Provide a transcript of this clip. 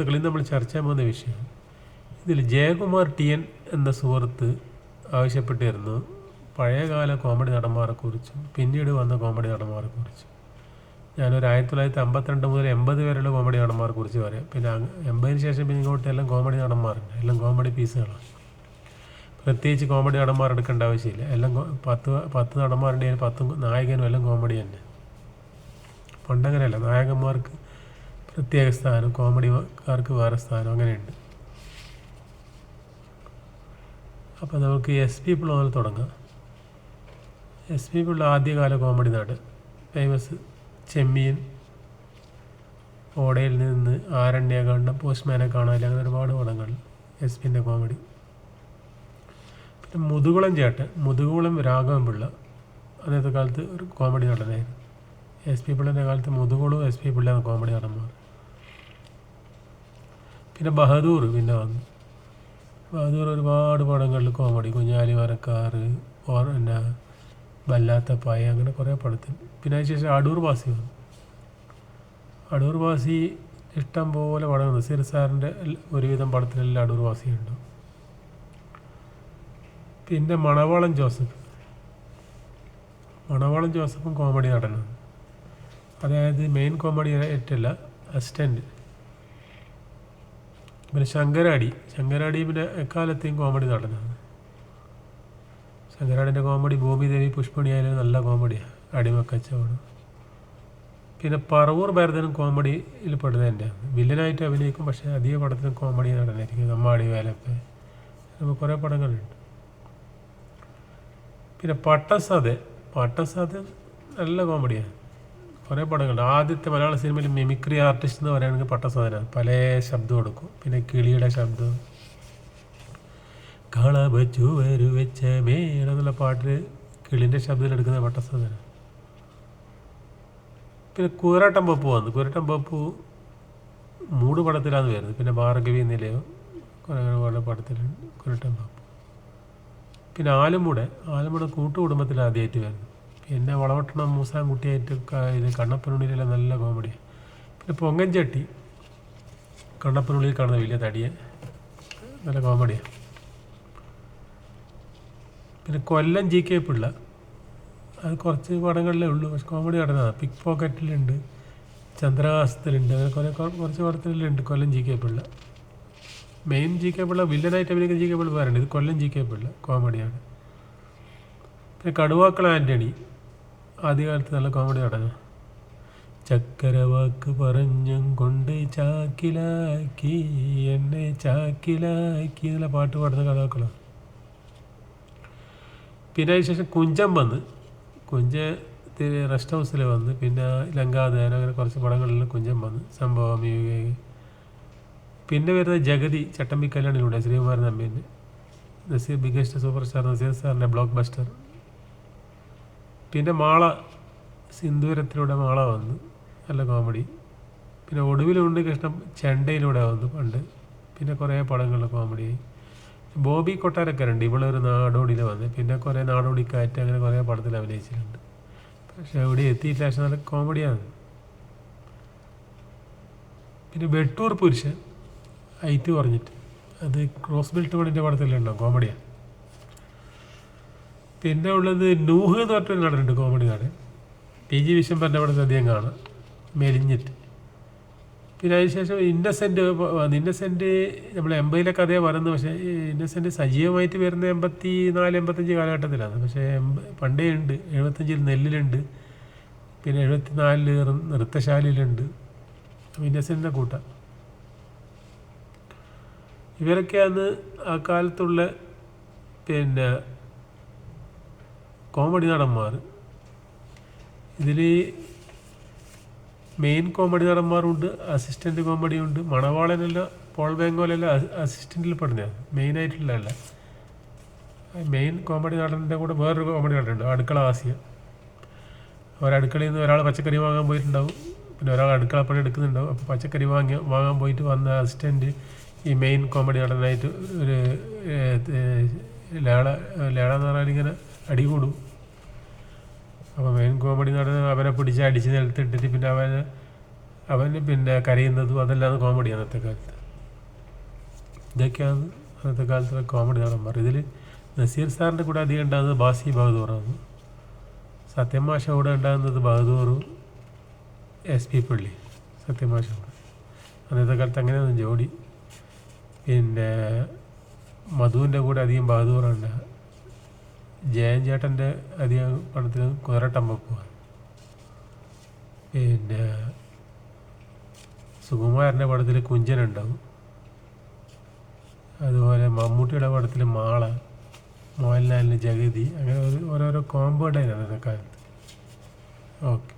സുഹൃത്തുക്കൾ ഇന്ന് നമ്മൾ ചർച്ച ചെയ്യാൻ പോകുന്ന വിഷയം. ഇതിൽ ജയകുമാർ ടി എൻ എന്ന സുഹൃത്ത് ആവശ്യപ്പെട്ടിരുന്നു പഴയകാല കോമഡി നടന്മാരെക്കുറിച്ചും പിന്നീട് വന്ന കോമഡി നടന്മാരെക്കുറിച്ചും ഞാനൊരു ആയിരത്തി തൊള്ളായിരത്തി അമ്പത്തിരണ്ട് മുതൽ എൺപത് വരെയുള്ള കോമഡി നടന്മാരെ കുറിച്ച് പറയാം. പിന്നെ എൺപതിന് ശേഷം പിന്നെ ഇങ്ങോട്ട് എല്ലാം കോമഡി നടന്മാരുണ്ട്. എല്ലാം കോമഡി പീസുകളാണ്. പ്രത്യേകിച്ച് കോമഡി നടന്മാർ എടുക്കേണ്ട ആവശ്യമില്ല. എല്ലാം പത്ത് പത്ത് നടന്മാരുണ്ടെങ്കിൽ പത്തും നായകനും എല്ലാം കോമഡി തന്നെ. പണ്ടങ്ങനെയല്ല. നായകന്മാർക്ക് പ്രത്യേക സ്ഥാനം കോമഡിക്കാർക്ക് വേറെ സ്ഥാനം അങ്ങനെയുണ്ട്. അപ്പോൾ നമുക്ക് എസ് പി പിള്ള മുതൽ തുടങ്ങാം. എസ് പി പിള്ള ആദ്യകാല കോമഡി നാട്. ഫേമസ് ചെമ്മീൻ ഓടയിൽ നിന്ന് ആരണ്യ ആരണ്യകാന്ഡം പോസ്റ്റ്മാനെ കാണാനില്ല അങ്ങനെ ഒരുപാട് പടങ്ങൾ എസ് പിന്റെ കോമഡി പിന്നെ മുതുകുളം ചേട്ടൻ മുതുകുളം രാഘവൻ പിള്ള അന്നത്തെ കാലത്ത് ഒരു കോമഡി നടനായിരുന്നു. എസ് പി പിള്ളേന്റെ കാലത്ത് മുതുകുളവും എസ് പി പിള്ള കോമഡി നടന്മാർ പിന്നെ ബഹദൂർ പിന്നെ വന്നു. ബഹദൂർ ഒരുപാട് പടങ്ങളിൽ കോമഡി കുഞ്ഞാലി മരക്കാർ ഓർ പിന്നെ വല്ലാത്ത പായ അങ്ങനെ കുറേ പടത്തിൽ. പിന്നെ അതിനുശേഷം അടൂർ ബാസി വന്നു. അടൂർ ബാസി ഇഷ്ടം പോലെ പടം നസീർ സാറിന്റെ ഒരുവിധം പടത്തിലെല്ലാം അടൂർ ബാസി ഉണ്ട്. പിന്നെ മണവാളൻ ജോസഫ്. മണവാളൻ ജോസഫും കോമഡി നടനാണ് അതായത് മെയിൻ കോമഡി ഏറ്റല്ല അസിസ്റ്റന്റ് പിന്നെ ശങ്കരാടി. ശങ്കരാടി പിന്നെ എക്കാലത്തെയും കോമഡി നടനാണ് ശങ്കരാടിന്റെ കോമഡി ഭൂമിദേവി പുഷ്പണി ആയാലും നല്ല കോമഡിയാണ് അടിമക്കച്ചവടം. പിന്നെ പറവൂർ ഭരതനും കോമഡിയിൽ പെടുന്നത് തന്നെയാണ് വില്ലനായിട്ട് അഭിനയിക്കും പക്ഷേ അധിക പടത്തിനും കോമഡി നടനായിരിക്കും നമ്മാടി വേലപ്പ നമുക്ക് കുറേ പടങ്ങളുണ്ട്. പിന്നെ പട്ടസാദ് പട്ടസാദ് നല്ല കോമഡിയാണ് കുറേ പടങ്ങളുണ്ട്. ആദ്യത്തെ മലയാള സിനിമയിൽ മിമിക്രി ആർട്ടിസ്റ്റ് എന്ന് പറയുകയാണെങ്കിൽ പട്ടസാദനാണ് പല ശബ്ദം കൊടുക്കും പിന്നെ കിളിയുടെ ശബ്ദം. കളവച്ചു വരു വെച്ച മേടെന്നുള്ള പാട്ടിൽ കിളിന്റെ ശബ്ദത്തിൽ എടുക്കുന്ന പട്ടസാദനാണ് പിന്നെ കുരട്ടം പപ്പു വന്നു. കുരട്ടം പപ്പു മൂട് പടത്തിലാണ് വരുന്നത് പിന്നെ ഭാർഗവി നിലയോ കുറേ കുറേ പടത്തിലുണ്ട്. കുരട്ടം പപ്പു പിന്നെ ആലുമൂടെ. ആലുമൂടെ കൂട്ടുകുടുംബത്തിൽ ആദ്യമായിട്ട് വരുന്നു. പിന്നെ വളവട്ടണം മൂസാൻ കുട്ടിയായിട്ട് ഇത് കണ്ണപ്പനുള്ളിലെ നല്ല കോമഡി പിന്നെ പൊങ്ങൻചട്ടി കണ്ണപ്പനുള്ളിൽ കാണുന്ന വലിയ തടിയൻ. നല്ല കോമഡിയാണ് പിന്നെ കൊല്ലം ജി കെ പിള്ള. അത് കുറച്ച് പടങ്ങളിലേ ഉള്ളൂ പക്ഷെ കോമഡി നടന്നതാണ് പിക് പോക്കറ്റിലുണ്ട് ചന്ദ്രഹാസത്തിലുണ്ട് അങ്ങനെ കുറേ കുറച്ച് പടത്തിലുണ്ട് Kollam G K Pillai. Main G K Pillai വില്ലനായിട്ട് അഭിനയിക്കുന്ന ജി കെ പിള്ള വേറുണ്ട്. ഇത് കൊല്ലം ജി കെ പിള്ള കോമഡിയാണ് പിന്നെ കടുവാക്കള ആന്റണി ആദ്യകാലത്ത് നല്ല കോമഡി നടന്നു ചക്കരവാക്ക് പറഞ്ഞും കൊണ്ട് ചാക്കിലാക്കി എന്നെ ചാക്കിലാക്കി എന്നുള്ള പാട്ട് പാടുന്ന കഥാക്കളാണ് പിന്നെ അതിനുശേഷം കുഞ്ചൻ വന്ന്. കുഞ്ച റെസ്റ്റ് ഹൗസിൽ വന്ന്. പിന്നെ ലങ്കാദാനം അങ്ങനെ കുറച്ച് പടങ്ങളിൽ കുഞ്ചൻ വന്ന്. സംഭവം പിന്നെ വരുന്നത് ജഗതി ചട്ടമ്പി കല്യാണിലൂടെ Sreekumaran നമ്പീന്റെ Nazir biggest super star Nazir സാറിന്റെ ബ്ലോക്ക് ബസ്റ്റർ പിന്നെ മാള സിന്ദൂരത്തിലൂടെ മാള വന്നു നല്ല കോമഡി പിന്നെ ഒടുവിലുണ്ട് കൃഷ്ണൻ ചെണ്ടയിലൂടെ വന്നു പണ്ട്. പിന്നെ കുറേ പടങ്ങൾ കോമഡി ബോബി കൊട്ടാരക്കരുണ്ട് ഇവളൊരു നാടോടിയിൽ വന്ന്. പിന്നെ കുറേ നാടോടിക്കാറ്റ് അങ്ങനെ കുറേ പടത്തിൽ അഭിനയിച്ചിട്ടുണ്ട്. പക്ഷെ എവിടെ എത്തിയില്ല പക്ഷെ നല്ല കോമഡിയാണ് പിന്നെ വെട്ടൂർ പുരുഷൻ ഐറ്റ് പറഞ്ഞിട്ട്. അത് ക്രോസ് ബെൽറ്റ് പണിന്റെ പടത്തിലുണ്ടോ കോമഡിയാണ് പിന്നെ ഉള്ളത് നൂഹ് എന്ന് പറഞ്ഞൊരു നടനുണ്ട് കോമഡി നടൻ. ടി ജി വിശ്വംഭരന്റെ പടത്തിൽ അധികം കാണാം. മെലിഞ്ഞിട്ട്. പിന്നെ അതിനുശേഷം ഇന്നസെന്റ് വന്നു ഇന്നസെന്റ് നമ്മൾ എൺപതിലെ കഥയാണ് പറയുന്നത് പക്ഷേ ഇന്നസെന്റ് സജീവമായിട്ട് വരുന്ന എൺപത്തി നാല് എൺപത്തഞ്ച് കാലഘട്ടത്തിലാണ് പക്ഷേ പണ്ടേ ഉണ്ട്. എഴുപത്തഞ്ചിൽ നെല്ലിലുണ്ട്. പിന്നെ എഴുപത്തി നാലിൽ നൃത്തശാലയിലുണ്ട്. ഇന്നസെന്റെ കൂട്ടം. ഇവരൊക്കെയാണ് ആ കാലത്തുള്ള പിന്നെ കോമഡി നടന്മാർ. ഇതിൽ മെയിൻ കോമഡി നടന്മാരുണ്ട് അസിസ്റ്റന്റ് കോമഡി ഉണ്ട്. മണവാളനല്ല പോൾ ബാങ്കോലല്ല അസിസ്റ്റന്റിൽ മെയിൻ മെയിനായിട്ടുള്ളതല്ല മെയിൻ കോമഡി നടന്റെ കൂടെ വേറൊരു കോമഡി നടനുണ്ട് അടുക്കള ആസിയ ഒരടുക്കളയിൽ നിന്ന് ഒരാൾ പച്ചക്കറി വാങ്ങാൻ പോയിട്ടുണ്ടാവും. പിന്നെ ഒരാൾ അടുക്കള പണി എടുക്കുന്നുണ്ടാവും. അപ്പോൾ പച്ചക്കറി വാങ്ങി വാങ്ങാൻ പോയിട്ട് വന്ന അസിസ്റ്റന്റ് ഈ മെയിൻ കോമഡി നടനായിട്ട് ഒരു ലേള ലേള എന്ന് പറഞ്ഞാൽ ഇങ്ങനെ അടി കൂടും. അപ്പോൾ മെയിൻ കോമഡി നടന്ന് അവനെ പിടിച്ച് അടിച്ച് നിലത്തിട്ടിട്ട് പിന്നെ അവനെ അവന് പിന്നെ കരയുന്നതും അതെല്ലാം കോമഡി അന്നത്തെ കാലത്ത്. ഇതൊക്കെയാണ് അന്നത്തെ കാലത്തെ കോമഡി നടന്മാർ ഇതിൽ നസീർ സാറിന്റെ കൂടെ അധികം ഉണ്ടാകുന്നത് ബാസി ബഹദൂറാണ്. സത്യമാഷ കൂടെ ഉണ്ടാകുന്നത് ബഹദൂറും എസ് പി പള്ളി സത്യമാഷ കൂടെ. അന്നത്തെ കാലത്ത് അങ്ങനെയാണ് ജോഡി. പിന്നെ മധുവിന്റെ കൂടെ അധികം ബഹദൂറുണ്ട് ജയൻ ചേട്ടന്റെ അധികം പടത്തിൽ കുതിരട്ടമ്പപ്പുവാണ് പിന്നെ സുകുമാരന്റെ പടത്തിൽ കുഞ്ചനുണ്ടാവും. അതുപോലെ മമ്മൂട്ടിയുടെ പടത്തിൽ മാള മോഹൻലാലിന് ജഗതി അങ്ങനെ ഓരോരോ കോമ്പോ അന്നത്തെ കാലത്ത് ഓക്കെ.